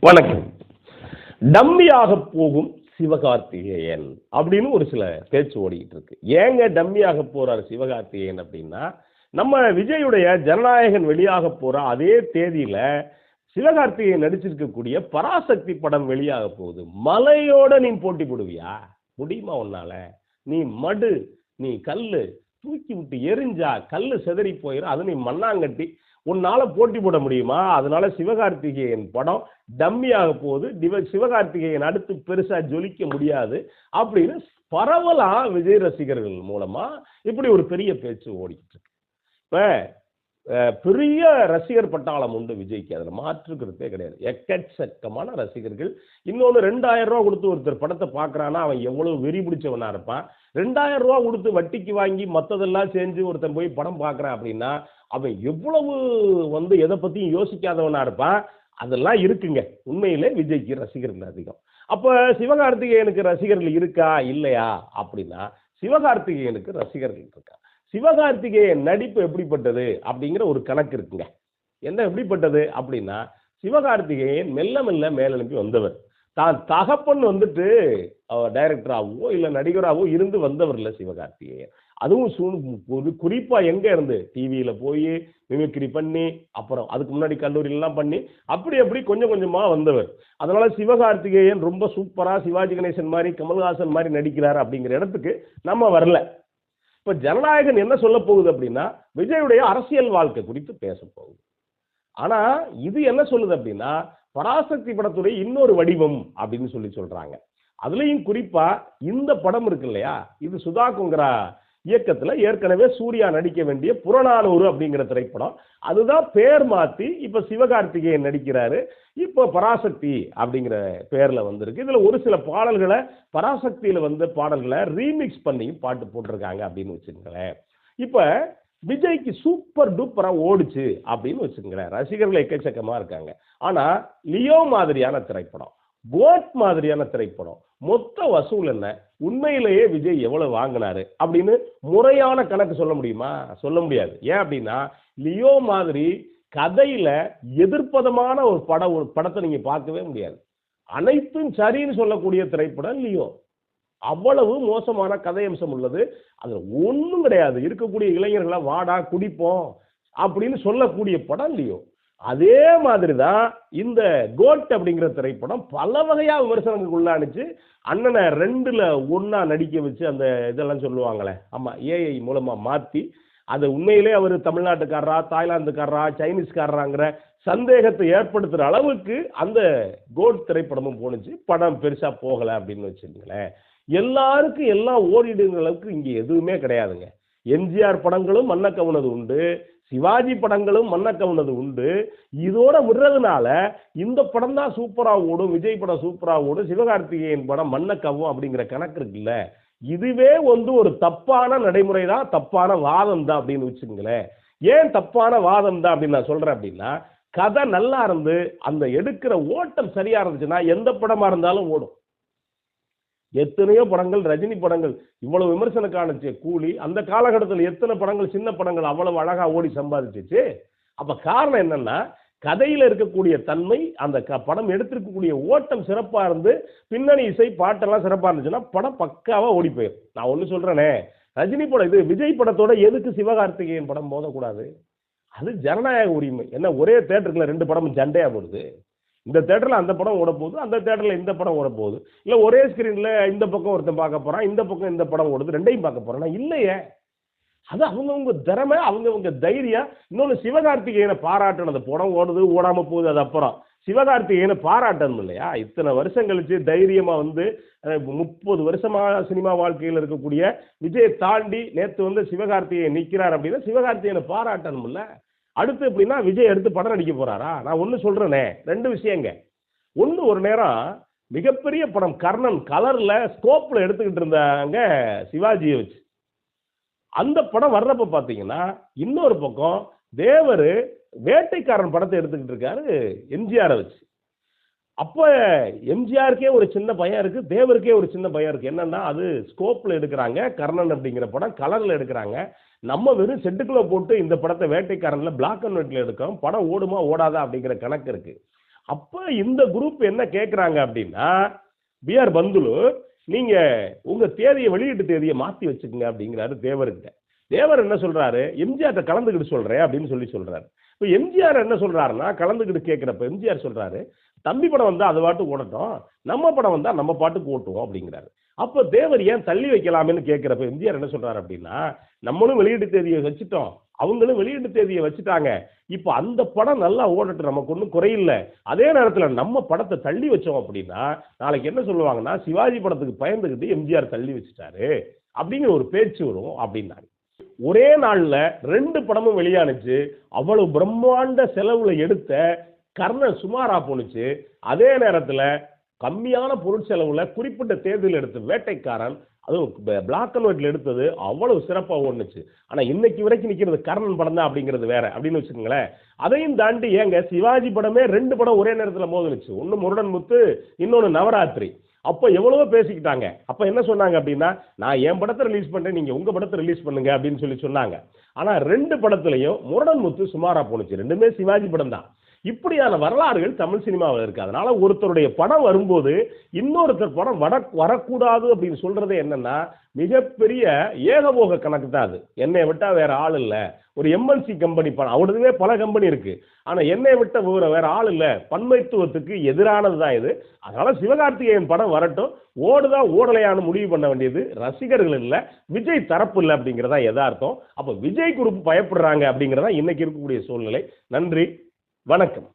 வணக்கம். டம்மியாக போகும் சிவகார்த்திகேயன் அப்படின்னு ஒரு சில பேச்சு ஓடிக்கிட்டு இருக்கு. ஏங்க டம்மியாக போறாரு சிவகார்த்திகேயன் அப்படின்னா நம்ம விஜயுடைய ஜனநாயகன் வெளியாக போற அதே தேதியில சிவகார்த்திகேயன் நடிச்சிருக்கக்கூடிய பராசக்தி படம் வெளியாக போகுது. மலையோட நீ போட்டி போடுவியா? முடியுமா உன்னால? நீ மடு நீ கல்லு தூக்கி விட்டு எரிஞ்சா கல்லு செதறி போயிடும் அது நீ மண்ணாங்கட்டி. உன்னால போட்டி போட முடியுமா? அதனால சிவகார்த்திகேயன் படம் டம்மியாக போகுது. டிவ சிவகார்த்திகேயன் அடுத்து பெருசா ஜொலிக்க முடியாது அப்படின்னு பரவலா விஜய் ரசிகர்கள் மூலமா இப்படி ஒரு பெரிய பேச்சு ஓடிக்கிட்டு இருக்கு. இப்ப பெரிய ரசிகர் பட்டாளம் உண்டு விஜய்க்கு. அதில் மாற்றுக்கிறதே கிடையாது. எக்கச்சக்கமான ரசிகர்கள். இன்னொன்று ரெண்டாயிரம் ரூபா கொடுத்து ஒருத்தர் படத்தை பார்க்குறான்னா அவன் எவ்வளோ வெறி பிடிச்சவனாக இருப்பான். ரெண்டாயிரம் ரூபா கொடுத்து வட்டிக்கு வாங்கி மற்றதெல்லாம் செஞ்சு ஒருத்தன் போய் படம் பார்க்குறான் அப்படின்னா அவன் எவ்வளவு வந்து எதை பற்றியும் யோசிக்காதவனாக இருப்பான். அதெல்லாம் இருக்குங்க. உண்மையிலே விஜய்க்கு ரசிகர்கள் அதிகம். அப்போ சிவகார்த்திகேயனுக்கு ரசிகர்கள் இருக்கா? இல்லையா? அப்படின்னா சிவகார்த்திகேயனுக்கு ரசிகர்கள் இருக்கா? சிவகார்த்திகேயன் நடிப்பு எப்படிப்பட்டது அப்படிங்கிற ஒரு கணக்கு இருக்குங்க. என்ன எப்படிப்பட்டது அப்படின்னா சிவகார்த்திகேயன் மெல்ல மெல்ல மேலெழுப்பி வந்தவர். தான் தகப்பன் வந்துட்டு டைரக்டராகவோ இல்லை நடிகராகவோ இருந்து வந்தவர் இல்லை சிவகார்த்திகேயன். அதுவும் சூ குறிப்பாக எங்கே இருந்து? டிவியில் போய் மிமிக்ரி பண்ணி அப்புறம் அதுக்கு முன்னாடி கல்லூரியிலலாம் பண்ணி அப்படி அப்படி கொஞ்சம் கொஞ்சமாக வந்தவர். அதனால் சிவகார்த்திகேயன் ரொம்ப சூப்பராக சிவாஜி கணேசன் மாதிரி கமல்ஹாசன் மாதிரி நடிக்கிறார் அப்படிங்கிற இடத்துக்கு நம்ம வரல. இப்ப ஜனநாயகன் என்ன சொல்ல போகுது அப்படின்னா விஜயுடைய அரசியல் வாழ்க்கை குறித்து பேச போகுது. ஆனா இது என்ன சொல்லுது அப்படின்னா பராசக்தி படத்துடைய இன்னொரு வடிவம் அப்படின்னு சொல்லி சொல்றாங்க. அதுலயும் குறிப்பா இந்த படம் இருக்கு இல்லையா? இது சுதா குங்கரா இயக்கத்துல ஏற்கனவே சூர்யா நடிக்க வேண்டிய புறநானூறு அப்படிங்கிற திரைப்படம். அதுதான் பேர் மாத்தி இப்ப சிவகார்த்திகேயன் நடிக்கிறாரு. இப்போ பராசக்தி அப்படிங்கிற பேர்ல வந்திருக்கு. இதுல ஒரு சில பாடல்களை பராசக்தியில வந்த பாடல்களை ரீமிக்ஸ் பண்ணி பாட்டு போட்டிருக்காங்க அப்படின்னு வச்சுக்கோங்களேன். இப்ப விஜய்க்கு சூப்பர் டூப்பரா ஓடுச்சு அப்படின்னு வச்சுக்கோங்களேன். ரசிகர்கள் எக்கச்சக்கமா இருக்காங்க. ஆனா லியோ மாதிரியான திரைப்படம். கோட் மாதிரியான திரைப்படம்? மொத்த வசூல் என்ன? உண்மையிலேயே விஜய் எவ்வளவு வாங்கினாரு? அப்படின்னு முறையான கணக்கு சொல்ல முடியுமா? சொல்ல முடியாது. ஏன் அப்படின்னா லியோ மாதிரி கதையில எதிர்ப்பதமான ஒரு படம் ஒரு படத்தை நீங்க பார்க்கவே முடியாது. அனைத்தும் சரின்னு சொல்லக்கூடிய திரைப்படம் லியோ. அவ்வளவு மோசமான கதை அம்சம் உள்ளது. அதுல ஒன்றும் கிடையாது. இருக்கக்கூடிய இளைஞர்களை வாடா குடிப்போம் அப்படின்னு சொல்லக்கூடிய படம் லியோ. அதே மாதிரி தான் இந்த கோட் அப்படிங்கிற திரைப்படம் பல வகையாக விமர்சனங்களுக்கு உள்ளானுச்சு. அண்ணனை ரெண்டில் ஒன்றா நடிக்க வச்சு அந்த இதெல்லாம் சொல்லுவாங்களே. ஆமாம் ஏஐ மூலமாக மாற்றி அதை உண்மையிலே அவர் தமிழ்நாட்டுக்காரரா தாய்லாந்துக்காரரா சைனீஸ்காரராங்கிற சந்தேகத்தை ஏற்படுத்துகிற அளவுக்கு அந்த கோட் திரைப்படமும் போணுச்சு படம் பெருசாக போகலை அப்படின்னு வச்சுக்கோங்களேன். எல்லாருக்கும் எல்லாம் ஓடிடுங்கிற அளவுக்கு இங்கே எதுவுமே கிடையாதுங்க. எம்ஜிஆர் படங்களும் மன்ன கவுனது உண்டு சிவாஜி படங்களும் மன்ன கவுனது உண்டு. இதோட விடுறதுனால இந்த படம் தான் சூப்பராக ஓடும் விஜய் படம் சூப்பராக ஓடும் சிவகார்த்திகேயன் படம் மன்ன கவ்வும் அப்படிங்கிற கணக்கு இருக்குல்ல. இதுவே வந்து ஒரு தப்பான நடைமுறை தான் தப்பான வாதம் தான் அப்படின்னு வச்சுங்களேன் ஏன் தப்பான வாதம் தான் அப்படின்னு நான் சொல்றேன் அப்படின்னா கதை நல்லா இருந்து அந்த எடுக்கிற ஓட்டம் சரியா இருந்துச்சுன்னா எந்த படமா இருந்தாலும் ஓடும். எத்தனையோ படங்கள் ரஜினி படங்கள் இவ்வளவு விமர்சனம் காணுச்சு கூலி அந்த காலகட்டத்தில் எத்தனை படங்கள் சின்ன படங்கள் அவ்வளவு அழகா ஓடி சம்பாதிச்சிச்சு? அப்ப காரணம் என்னன்னா கதையில இருக்கக்கூடிய தன்மை அந்த க- படம் எடுத்திருக்கக்கூடிய ஓட்டம் சிறப்பா இருந்து பின்னணி இசை பாட்டெல்லாம் சிறப்பா இருந்துச்சுன்னா படம் பக்காவா ஓடி போயிடும் நான் ஒண்ணு சொல்றேனே ரஜினி படம் இது விஜய் படத்தோட எதுக்கு சிவகார்த்திகேயன் படம் மோதக்கூடாது? அது ஜனநாயக உரிமை. என்ன ஒரே தேட்டருக்குள்ள ரெண்டு படமும் சண்டையா போடுது? இந்த தேட்டரில் அந்த படம் ஓட போகுது அந்த தேட்டரில் இந்த படம் ஓட போகுது இல்லை ஒரே ஸ்க்ரீனில் இந்த பக்கம் ஒருத்தன் பார்க்க போகிறான் இந்த பக்கம் இந்த படம் ஓடுது ரெண்டையும் பார்க்க போகிறான் இல்லையே. அது அவங்கவுங்க திறமை அவங்கவுங்க தைரியம். இன்னொன்று சிவகார்த்திகேயனை பாராட்டணும் அந்த படம் ஓடுது ஓடாமல் போகுது அது அப்புறம். சிவகார்த்திகேயனை பாராட்டணும் இல்லையா? இத்தனை வருஷம் கழிச்சு தைரியமாக வந்து முப்பது வருஷமா சினிமா வாழ்க்கையில் இருக்கக்கூடிய விஜயை தாண்டி நேற்று வந்து சிவகார்த்திகேயன் நிற்கிறார் அப்படின்னா சிவகார்த்திகேயனை பாராட்டணும்ல. அடுத்து எப்படின்னா விஜய் எடுத்து படம் நடிக்க போறாரா? நான் ஒன்று சொல்றேனே. ரெண்டு விஷயங்க. ஒன்று ஒரு நேரம் மிகப்பெரிய படம் கர்ணன் கலர்ல ஸ்கோப்ல எடுத்துக்கிட்டு இருந்தாங்க சிவாஜியை வச்சு. அந்த படம் வர்றப்ப பார்த்தீங்கன்னா இன்னொரு பக்கம் தேவர் வேட்டைக்காரன் படத்தை எடுத்துக்கிட்டு இருக்காரு எம்ஜிஆரை வச்சு. அப்போ எம்ஜிஆருக்கே ஒரு சின்ன பயம் இருக்கு தேவருக்கே ஒரு சின்ன பயம் இருக்கு. என்னன்னா அது ஸ்கோப்ல எடுக்கிறாங்க கர்ணன் அப்படிங்கிற படம் கலர்ல எடுக்கிறாங்க. நம்ம வெறும் செட்டுக்குள்ள போட்டு இந்த படத்தை வேட்டைக்காரன்ல பிளாக் அண்ட் ஒயிட்ல எடுக்கிறோம். படம் ஓடுமா ஓடாதா அப்படிங்கிற கணக்கு இருக்கு. அப்போ இந்த குரூப் என்ன கேட்குறாங்க அப்படின்னா பிஆர் பந்துலு நீங்க உங்க தேதியை வெளியீட்டு தேதியை மாத்தி வச்சுக்கோங்க அப்படிங்கிறாரு தேவர்கிட்ட. தேவர் என்ன சொல்றாரு? எம்ஜிஆர்ட்ட கலந்துக்கிட்டு சொல்றேன் அப்படின்னு சொல்லி சொல்றாரு. இப்போ எம்ஜிஆர் என்ன சொல்றாருன்னா கலந்துக்கிட்டு கேட்குறப்ப எம்ஜிஆர் சொல்றாரு தம்பி படம் வந்தால் அது பாட்டுக்கு ஓடட்டும். நம்ம படம் வந்தால் நம்ம பாட்டுக்கு ஓட்டுவோம் அப்படிங்கிறாரு. அப்போ தேவர் ஏன் தள்ளி வைக்கலாமேன்னு கேட்குறப்ப எம்ஜிஆர் என்ன சொல்றாரு அப்படின்னா நம்மளும் வெளியீட்டு தேதியை வச்சுட்டோம். அவங்களும் வெளியீட்டு தேதியை வச்சுட்டாங்க. இப்போ அந்த படம் நல்லா ஓடட்டு நமக்கு ஒன்றும் குறையில்ல. அதே நேரத்தில் நம்ம படத்தை தள்ளி வச்சோம் அப்படின்னா நாளைக்கு என்ன சொல்லுவாங்கன்னா சிவாஜி படத்துக்கு பயந்துக்கிட்டு எம்ஜிஆர் தள்ளி வச்சுட்டாரு அப்படிங்கிற ஒரு பேச்சு வரும் அப்படின்னாரு ஒரே நாளில் ரெண்டு படமும் வெளியானுச்சு. அவ்வளவு பிரம்மாண்ட செலவில் எடுத்த கர்ணன் சுமாரா போணுச்சு அதே நேரத்தில் கம்மியான பொருட்செலவில் குறிப்பிட்ட தேர்தல் எடுத்த வேட்டைக்காரன் அதுவும் பிளாக் அண்ட் ஒயிட்ல எடுத்தது அவ்வளவு சிறப்பாக ஓடுனுச்சு. ஆனால் இன்னைக்கு வரைக்கும் நிற்கிறது கர்ணன் படம் தான் அப்படிங்கிறது வேற அப்படின்னு வச்சுக்கோங்களேன். அதையும் தாண்டி ஏங்க சிவாஜி படமே ரெண்டு படம் ஒரே நேரத்தில் மோதுனுச்சு. ஒன்று முருடன் முத்து இன்னொன்று நவராத்திரி. அப்போ எவ்வளவோ பேசிக்கிட்டாங்க. அப்போ என்ன சொன்னாங்க அப்படின்னா நான் என் படத்தை ரிலீஸ் பண்ணுறேன் நீங்கள் உங்கள் படத்தை ரிலீஸ் பண்ணுங்க அப்படின்னு சொல்லி சொன்னாங்க. ஆனால் ரெண்டு படத்துலையும் முரடன் முத்து சுமாரா போணுச்சு. ரெண்டுமே சிவாஜி படம் தான். இப்படியான வரலாறுகள் தமிழ் சினிமாவில் இருக்கு. அதனால ஒருத்தருடைய படம் வரும்போது இன்னொருத்தர் படம் வட வரக்கூடாது அப்படின்னு சொல்றது என்னன்னா மிகப்பெரிய ஏகபோக கணக்கு தான் அது. என்னை விட்டா வேற ஆள் இல்லை. ஒரு எம்என்சி கம்பெனி படம் அவடதுவே பல கம்பெனி இருக்கு. ஆனா என்னை விட்ட விவரம் வேற ஆள் இல்லை. பன்மைத்துவத்துக்கு எதிரானது தான் இது. அதனால சிவகார்த்திகேயன் படம் வரட்டும். ஓடுதா ஓடலையான்னு முடிவு பண்ண வேண்டியது ரசிகர்கள் இல்லை. விஜய் தரப்பு இல்லை அப்படிங்கிறதா எதார்த்தம் அப்போ விஜய் குரூப் பயப்படுறாங்க அப்படிங்கிறதா இன்னைக்கு இருக்கக்கூடிய சூழ்நிலை. நன்றி. வணக்கம்.